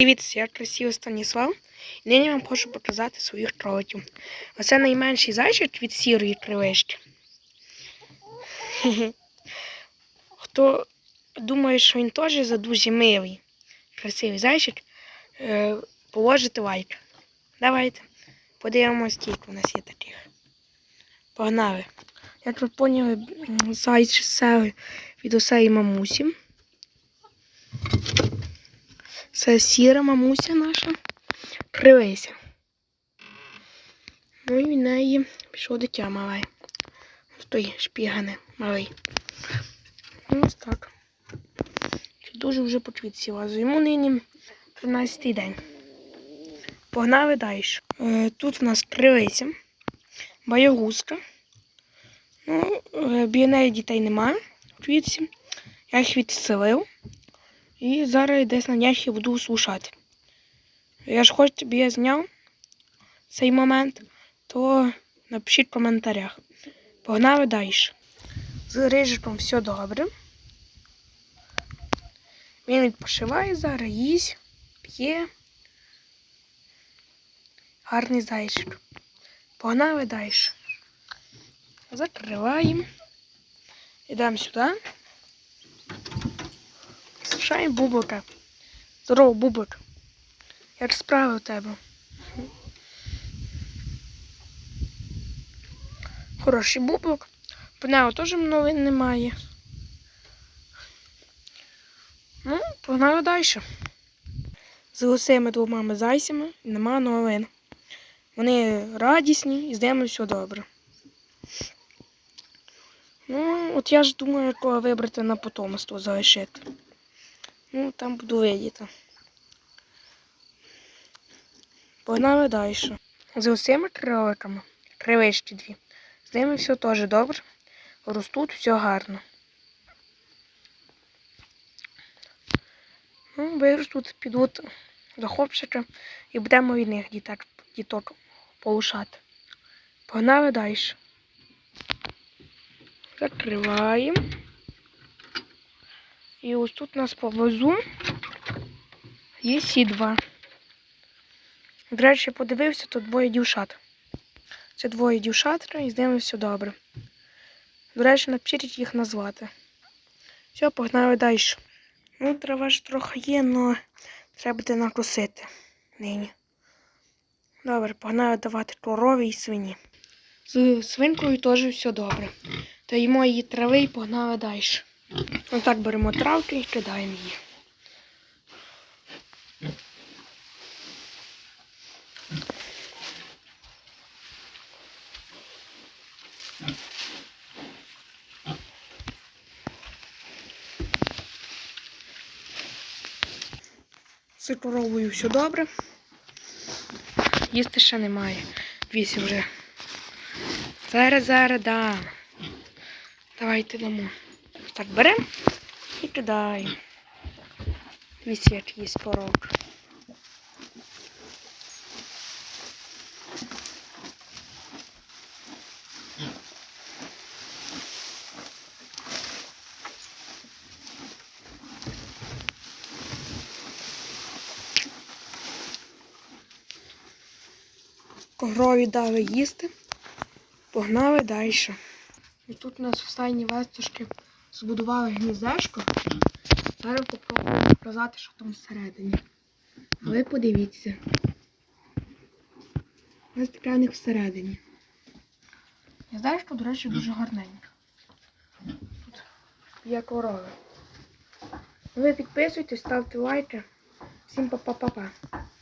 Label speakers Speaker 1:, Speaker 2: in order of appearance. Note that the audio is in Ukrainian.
Speaker 1: Привіт, я красивий Станіслав. І нині вам хочу показати своїх кроликів. Оце найменший зайчик від сірої кривищі. Хто думає, що він теж за дуже милий, красивий зайчик, е, положите лайк. Давайте. Подивимось, скільки у нас є таких. Погнали. Як ви поняли, зайчик це від усеї мамусі. Це сіра мамуся наша. Кривися. Ну і в неї пішов дитя мале. Той шпігане малий. Ну, ось так. Дуже вже почвітці лазу. Йому нині 13-й день. Погнали далі. Е, Тут в нас кривися, боягузка. Ну, е, біля неї дітей немає. Квітці. Я їх відселив. І зараз десь на днях я буду слушати. Я ж хоч тобі я зняв цей момент, то напишіть в коментарях. Погнали далі. З рижиком все добре. Він відпочиває зараз, їсть, п'є. Гарний зайчик. Погнали далі. Закриваємо. Йдемо сюди. Шай бубока. Здорово, бубок. Як справи у тебе? Хороший бубок. По нього теж новин немає. Ну, погнали далі. З усіми двома зайцями нема новин. Вони радісні і з ними все добре. Ну, от я ж думаю, якого вибрати на потомство залишити. Ну, там буду видіти. Погнали далі. З усіма кроликами, кривички дві. З ними все теж добре. Ростуть, все гарно. Ну, виростуть, підуть до хлопчика і будемо від них діток, діток полушати. Погнали далі. Закриваємо. І ось тут нас поблизу є сі два. До речі, подивився, тут двоє дівчат. Це двоє дівчат, і з ними все добре. До речі, напишіть їх назвати. Все, погнали далі. Ну, трава ж трохи є, але треба буде накосити нині. Добре, погнали давати корові і свині. З свинкою теж все добре. То їмо її трави і погнали далі. Отак беремо травки і кидаємо її. З коровою все добре. Їсти ще немає. Вісім вже. Зараз, зараз, да. Давайте дамо. Так, беремо і кидаємо. Дивіться, як є порог. Корові дали їсти, погнали далі. І тут у нас в стайні вестушки збудували гніздечко. Зараз попробую показати, що там всередині. Ви подивіться. Ось таке у них всередині. Гніздечко, до речі, дуже гарненьке. Тут є корови. Ви підписуйтесь, ставте лайки. Всім па-па-па-па.